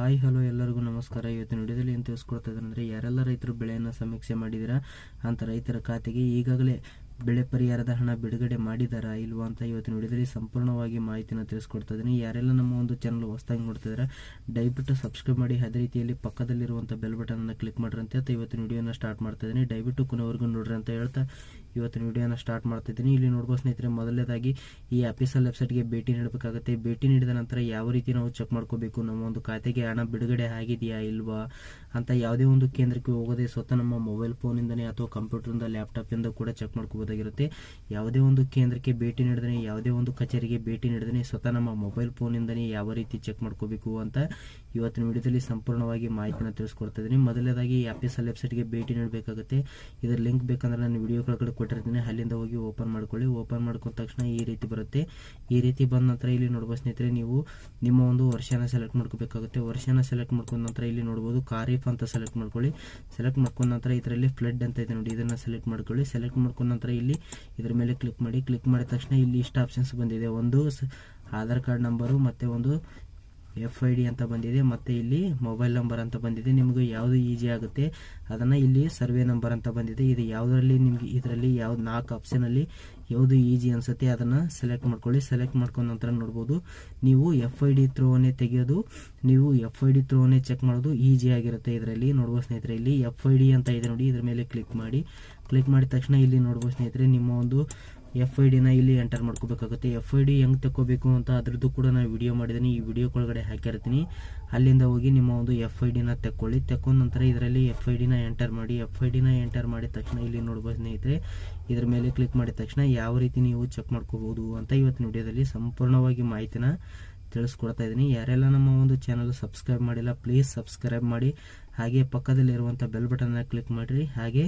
Hi, hello, ಎಲ್ಲರಿಗೂ ನಮಸ್ಕಾರ. ಇವತ್ತಿನ ವಿಡಿಯೋದಲ್ಲಿ ಏನು ತಿಳಿಸ್ಕೊಡ್ತಾ ಇದ್ದಾರೆ ಅಂದರೆ, ಯಾರೆಲ್ಲ ರೈತರು ಬೆಳೆಯನ್ನು ಸಮೀಕ್ಷೆ ಮಾಡಿದಿರಾ ಅಂತ ರೈತರ ಖಾತೆಗೆ ಈಗಾಗಲೇ ಬೆಳೆ ಪರಿಹಾರದ ಹಣ ಬಿಡುಗಡೆ ಮಾಡಿದಾರಾ ಇಲ್ವಾ ಅಂತ ಇವತ್ತಿನ ವಿಡಿಯೋದಲ್ಲಿ ಸಂಪೂರ್ಣವಾಗಿ ಮಾಹಿತಿನ ತಿಳಿಸ್ಕೊಡ್ತಾ ಇದ್ದೀನಿ. ಯಾರೆಲ್ಲ ನಮ್ಮ ಒಂದು ಚಾನಲ್ ಹೊಸದಾಗಿ ನೋಡ್ತಿದ್ದಾರೆ ದಯವಿಟ್ಟು ಸಬ್ಸ್ಕ್ರೈಬ್ ಮಾಡಿ, ಅದೇ ರೀತಿಯಲ್ಲಿ ಪಕ್ಕದಲ್ಲಿರುವಂಥ ಬೆಲ್ ಬಟನನ್ನು ಕ್ಲಿಕ್ ಮಾಡ್ರಿ ಅಂತ ಇವತ್ತಿನ ವಿಡಿಯೋನ ಸ್ಟಾರ್ಟ್ ಮಾಡ್ತಾ ಇದ್ದೀನಿ. ದಯವಿಟ್ಟು ಕೊನೆವರೆಗೂ ನೋಡ್ರಿ ಅಂತ ಹೇಳ್ತಾ ಇವತ್ತಿನ ವಿಡಿಯೋನ ಸ್ಟಾರ್ಟ್ ಮಾಡ್ತಾ ಇದ್ದೀನಿ. ಇಲ್ಲಿ ನೋಡ್ಬೋದು ಸ್ನೇಹಿತರೆ, ಮೊದಲನೇದಾಗಿ ಈ ಅಫಿಷಿಯಲ್ ವೆಬ್ಸೈಟ್ಗೆ ಭೇಟಿ ನೀಡಬೇಕಾಗುತ್ತೆ. ಭೇಟಿ ನೀಡಿದ ನಂತರ ಯಾವ ರೀತಿ ನಾವು ಚೆಕ್ ಮಾಡ್ಕೋಬೇಕು? ನಮ್ಮ ಒಂದು ಖಾತೆಗೆ ಹಣ ಬಿಡುಗಡೆ ಆಗಿದೆಯಾ ಇಲ್ವಾ ಅಂತ ಯಾವುದೇ ಒಂದು ಕೇಂದ್ರಕ್ಕೆ ಹೋಗೋದೇ ಸ್ವತಃ ನಮ್ಮ ಮೊಬೈಲ್ ಫೋನಿಂದನೇ ಅಥವಾ ಕಂಪ್ಯೂಟರಿಂದ ಲ್ಯಾಪ್ಟಾಪಿಂದ ಕೂಡ ಚೆಕ್ ಮಾಡ್ಕೋಬೋದಾಗಿರುತ್ತೆ ಯಾವುದೇ ಒಂದು ಕೇಂದ್ರಕ್ಕೆ ಭೇಟಿ ನೀಡಿದ್ರೆ, ಯಾವುದೇ ಒಂದು ಕಚೇರಿಗೆ ಭೇಟಿ ನೀಡಿದ್ರೆ ಸ್ವತಃ ನಮ್ಮ ಮೊಬೈಲ್ ಫೋನಿಂದನೇ ಯಾವ ರೀತಿ ಚೆಕ್ ಮಾಡ್ಕೋಬೇಕು ಅಂತ ಇವತ್ತಿನ ವಿಡಿಯೋದಲ್ಲಿ ಸಂಪೂರ್ಣವಾಗಿ ಮಾಹಿತಿನ ತಿಳಿಸ್ಕೊಡ್ತಾ ಇದ್ದೀನಿ. ಮೊದಲನೇದಾಗಿ ಈ ಅಫಿಷಿಯಲ್ ವೆಬ್ಸೈಟ್ಗೆ ಭೇಟಿ ನೀಡಬೇಕಾಗುತ್ತೆ. ಇದರ ಲಿಂಕ್ ಬೇಕಂದ್ರೆ ನಾನು ವಿಡಿಯೋ ಕೆಳಗಡೆ ಕೊಟ್ಟಿರ್ತೀನಿ. ಅಲ್ಲಿಂದ ಹೋಗಿ ಓಪನ್ ಮಾಡ್ಕೊಳ್ಳಿ. ಓಪನ್ ಮಾಡ್ಕೊಂಡ ತಕ್ಷಣ ಈ ರೀತಿ ಬರುತ್ತೆ. ಈ ರೀತಿ ಬಂದ ನಂತರ ಇಲ್ಲಿ ನೋಡ್ಬೋದು ಸ್ನೇಹಿತರೆ, ನೀವು ನಿಮ್ಮ ಒಂದು ವರ್ಷನ ಸೆಲೆಕ್ಟ್ ಮಾಡ್ಕೋಬೇಕಾಗುತ್ತೆ. ವರ್ಷನ ಸೆಲೆಕ್ಟ್ ಮಾಡ್ಕೊಂಡ ನಂತರ ಇಲ್ಲಿ ನೋಡ್ಬೋದು ಖಾರೀಫ್ ಅಂತ ಸೆಲೆಕ್ಟ್ ಮಾಡ್ಕೊಳ್ಳಿ. ಸೆಲೆಕ್ಟ್ ಮಾಡ್ಕೊಂಡ ನಂತರ ಇದರಲ್ಲಿ ಫ್ಲಡ್ ಅಂತ ಇದೆ ನೋಡಿ, ಇದನ್ನ ಸೆಲೆಕ್ಟ್ ಮಾಡ್ಕೊಳ್ಳಿ. ಸೆಲೆಕ್ಟ್ ಮಾಡ್ಕೊಂಡ ನಂತರ ಇಲ್ಲಿ ಇದ್ರ ಮೇಲೆ ಕ್ಲಿಕ್ ಮಾಡಿ ಕ್ಲಿಕ್ ಮಾಡಿದ ತಕ್ಷಣ ಇಲ್ಲಿ ಇಷ್ಟು ಆಪ್ಷನ್ಸ್ ಬಂದಿದೆ. ಒಂದು ಆಧಾರ್ ಕಾರ್ಡ್ ನಂಬರು ಮತ್ತೆ ಒಂದು ಎಫ್ ಐ ಡಿ ಅಂತ ಬಂದಿದೆ, ಮತ್ತೆ ಇಲ್ಲಿ ಮೊಬೈಲ್ ನಂಬರ್ ಅಂತ ಬಂದಿದೆ. ನಿಮಗೆ ಯಾವುದು ಈಜಿ ಆಗುತ್ತೆ, ಅದನ್ನ ಇಲ್ಲಿ ಸರ್ವೆ ನಂಬರ್ ಅಂತ ಬಂದಿದೆ. ಇದು ಯಾವುದರಲ್ಲಿ ನಿಮ್ಗೆ, ಇದರಲ್ಲಿ ಯಾವ್ದು ನಾಲ್ಕು ಆಪ್ಷನಲ್ಲಿ ಯಾವುದು ಈಜಿ ಅನ್ಸುತ್ತೆ, ಅದನ್ನ ಸೆಲೆಕ್ಟ್ ಮಾಡ್ಕೊಳ್ಳಿ. ಸೆಲೆಕ್ಟ್ ಮಾಡ್ಕೊಂಡ ನಂತರ ನೋಡ್ಬೋದು. ನೀವು ಎಫ್ ಐ ಡಿ ತ್ರೋವನ್ನೇ ತೆಗೆಯೋದು, ನೀವು ಎಫ್ ಐ ಡಿ ತ್ರೋವನ್ನೇ ಚೆಕ್ ಮಾಡೋದು ಈಜಿ ಆಗಿರುತ್ತೆ ಇದರಲ್ಲಿ. ನೋಡ್ಬೋದು ಸ್ನೇಹಿತರೆ, ಇಲ್ಲಿ ಎಫ್ ಐ ಡಿ ಅಂತ ಇದೆ ನೋಡಿ. ಇದ್ರ ಮೇಲೆ ಕ್ಲಿಕ್ ಮಾಡಿ. ಕ್ಲಿಕ್ ಮಾಡಿದ ತಕ್ಷಣ ಇಲ್ಲಿ ನೋಡ್ಬೋದು ಸ್ನೇಹಿತರೆ, ನಿಮ್ಮ ಒಂದು ಎಫ್ ಐ ಡಿನ ಇಲ್ಲಿ ಎಂಟರ್ ಮಾಡ್ಕೋಬೇಕಾಗುತ್ತೆ. ಎಫ್ ಐ ಡಿ ಹೆಂಗೆ ತಗೋಬೇಕು ಅಂತ ಅದ್ರದ್ದು ಕೂಡ ನಾನು ವಿಡಿಯೋ ಮಾಡಿದ್ದೀನಿ ಈ ವಿಡಿಯೋ ಒಳಗಡೆ ಹಾಕಿರ್ತೀನಿ ಅಲ್ಲಿಂದ ಹೋಗಿ ನಿಮ್ಮ ಒಂದು ಎಫ್ ಐ ಡಿನ ತೆಕ್ಕೊಳ್ಳಿ. ತೆಕ್ಕೊಂಡ ನಂತರ ಇದರಲ್ಲಿ ಎಫ್ ಐ ಡಿನ ಎಂಟರ್ ಮಾಡಿ ಎಫ್ ಐ ಡಿನ ಎಂಟರ್ ಮಾಡಿದ ತಕ್ಷಣ ಇಲ್ಲಿ ನೋಡ್ಬೋದು ಸ್ನೇಹಿತರೆ, ಇದ್ರ ಮೇಲೆ ಕ್ಲಿಕ್ ಮಾಡಿದ ತಕ್ಷಣ ಯಾವ ರೀತಿ ನೀವು ಚೆಕ್ ಮಾಡ್ಕೋಬೋದು ಅಂತ ಇವತ್ತಿನ ವಿಡಿಯೋದಲ್ಲಿ ಸಂಪೂರ್ಣವಾಗಿ ಮಾಹಿತಿನ ತಿಳಿಸ್ಕೊಡ್ತಾ ಇದ್ದೀನಿ ಯಾರೆಲ್ಲ ನಮ್ಮ ಒಂದು ಚಾನಲ್ ಸಬ್ಸ್ಕ್ರೈಬ್ ಮಾಡಿಲ್ಲ ಪ್ಲೀಸ್ ಸಬ್ಸ್ಕ್ರೈಬ್ ಮಾಡಿ. ಹಾಗೆ ಪಕ್ಕದಲ್ಲಿರುವಂಥ ಬೆಲ್ ಬಟನ್ನ ಕ್ಲಿಕ್ ಮಾಡಿರಿ. ಹಾಗೆ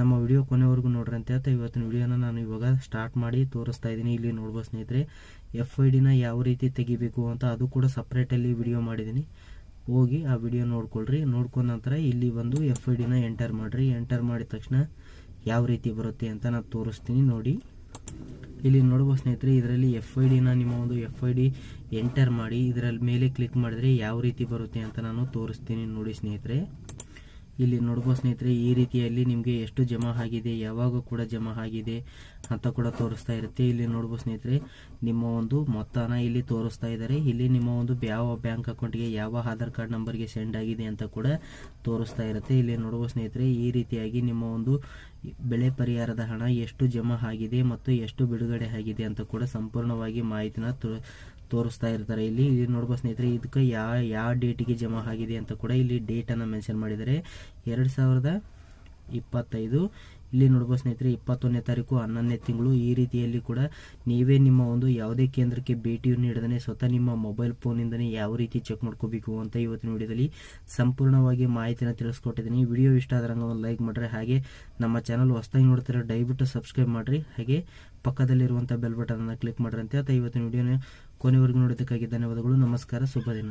ನಮ್ಮ ವಿಡಿಯೋ ಕೊನೆವರೆಗೂ ನೋಡ್ರಿ ಅಂತ ಇವತ್ತಿನ ವಿಡಿಯೋನ ನಾನು ಇವಾಗ ಸ್ಟಾರ್ಟ್ ಮಾಡಿ ತೋರಿಸ್ತಾ ಇದ್ದೀನಿ. ಇಲ್ಲಿ ನೋಡ್ಬೋದು ಸ್ನೇಹಿತರೆ ಎಫ್ ಐ ಡಿನ ಯಾವ ರೀತಿ ತೆಗಿಬೇಕು ಅಂತ ಅದು ಕೂಡ ಸಪ್ರೇಟಲ್ಲಿ ವಿಡಿಯೋ ಮಾಡಿದ್ದೀನಿ. ಹೋಗಿ ಆ ವಿಡಿಯೋ ನೋಡ್ಕೊಳ್ರಿ. ನೋಡ್ಕೊಂಡ ನಂತರ ಇಲ್ಲಿ ಬಂದು ಎಫ್ ಐ ಡಿನ ಎಂಟರ್ ಮಾಡಿರಿ. ಎಂಟರ್ ಮಾಡಿದ ತಕ್ಷಣ ಯಾವ ರೀತಿ ಬರುತ್ತೆ ಅಂತ ನಾನು ತೋರಿಸ್ತೀನಿ ನೋಡಿ. ಇಲ್ಲಿ ನೋಡ್ಬೋದು ಸ್ನೇಹಿತರೆ, ಇದರಲ್ಲಿ ಎಫ್ ಐ ಡಿನ ನಿಮ್ಮ ಒಂದು ಎಫ್ ಐ ಡಿ ಎಂಟರ್ ಮಾಡಿ, ಇದರಲ್ಲಿ ಮೇಲೆ ಕ್ಲಿಕ್ ಮಾಡಿದ್ರೆ ಯಾವ ರೀತಿ ಬರುತ್ತೆ ಅಂತ ನಾನು ತೋರಿಸ್ತೀನಿ ನೋಡಿ ಸ್ನೇಹಿತರೆ. ಇಲ್ಲಿ ನೋಡ್ಬೋದು ಸ್ನೇಹಿತರೆ, ಈ ರೀತಿಯಲ್ಲಿ ನಿಮಗೆ ಎಷ್ಟು ಜಮಾ ಆಗಿದೆ, ಯಾವಾಗ ಕೂಡ ಜಮಾ ಆಗಿದೆ ಅಂತ ಕೂಡ ತೋರಿಸ್ತಾ ಇರುತ್ತೆ. ಇಲ್ಲಿ ನೋಡ್ಬೋದು ಸ್ನೇಹಿತರೆ, ನಿಮ್ಮ ಒಂದು ಮೊತ್ತನ ಇಲ್ಲಿ ತೋರಿಸ್ತಾ ಇದ್ದಾರೆ. ಇಲ್ಲಿ ನಿಮ್ಮ ಒಂದು ಯಾವ ಬ್ಯಾಂಕ್ ಅಕೌಂಟ್ಗೆ ಯಾವ ಆಧಾರ್ ಕಾರ್ಡ್ ನಂಬರ್ಗೆ ಸೆಂಡ್ ಆಗಿದೆ ಅಂತ ಕೂಡ ತೋರಿಸ್ತಾ ಇರುತ್ತೆ. ಇಲ್ಲಿ ನೋಡ್ಬೋದು ಸ್ನೇಹಿತರೆ, ಈ ರೀತಿಯಾಗಿ ನಿಮ್ಮ ಒಂದು ಬೆಳೆ ಪರಿಹಾರದ ಹಣ ಎಷ್ಟು ಜಮಾ ಆಗಿದೆ ಮತ್ತು ಎಷ್ಟು ಬಿಡುಗಡೆ ಆಗಿದೆ ಅಂತ ಕೂಡ ಸಂಪೂರ್ಣವಾಗಿ ಮಾಹಿತಿನ ತೋರಿಸ್ತಾ ಇರ್ತಾರೆ. ಇಲ್ಲಿ ನೋಡ್ಬೋದು ಸ್ನೇಹಿತರೆ, ಇದಕ್ಕೆ ಯಾವ ಯಾವ ಡೇಟಿಗೆ ಜಮಾ ಆಗಿದೆ ಅಂತ ಕೂಡ ಇಲ್ಲಿ ಡೇಟನ್ನು ಮೆನ್ಷನ್ ಮಾಡಿದ್ದಾರೆ. ಎರಡು ಸಾವಿರದ ಇಪ್ಪತ್ತೈದು. ಇಲ್ಲಿ ನೋಡ್ಬೋದು ಸ್ನೇಹಿತರೆ, ಇಪ್ಪತ್ತೊಂದನೇ ತಾರೀಕು, ಹನ್ನೊಂದನೇ ತಿಂಗಳು. ಈ ರೀತಿಯಲ್ಲಿ ಕೂಡ ನೀವೇ ನಿಮ್ಮ ಒಂದು ಯಾವುದೇ ಕೇಂದ್ರಕ್ಕೆ ಭೇಟಿಯು ನೀಡದೇ ಸ್ವತಃ ನಿಮ್ಮ ಮೊಬೈಲ್ ಫೋನಿಂದನೇ ಯಾವ ರೀತಿ ಚೆಕ್ ಮಾಡ್ಕೋಬೇಕು ಅಂತ ಇವತ್ತಿನ ವಿಡಿಯೋದಲ್ಲಿ ಸಂಪೂರ್ಣವಾಗಿ ಮಾಹಿತಿಯನ್ನು ತಿಳಿಸ್ಕೊಟ್ಟಿದ್ದೀನಿ. ವಿಡಿಯೋ ಇಷ್ಟ ಆದ್ರಂಗ ಒಂದು ಲೈಕ್ ಮಾಡ್ರಿ. ಹಾಗೆ ನಮ್ಮ ಚಾನಲ್ ಹೊಸದಾಗಿ ನೋಡ್ತಾರೆ ದಯವಿಟ್ಟು ಸಬ್ಸ್ಕ್ರೈಬ್ ಮಾಡ್ರಿ. ಹಾಗೆ ಪಕ್ಕದಲ್ಲಿರುವಂಥ ಬೆಲ್ ಬಟನ್ ಕ್ಲಿಕ್ ಮಾಡ್ರಿ ಅಂತ ಹೇಳ್ತಾ ಇವತ್ತಿನ ವಿಡಿಯೋನ ಕೊನೆವರೆಗೂ ನೋಡೋದಕ್ಕಾಗಿ ಧನ್ಯವಾದಗಳು. ನಮಸ್ಕಾರ. ಶುಭ ದಿನ.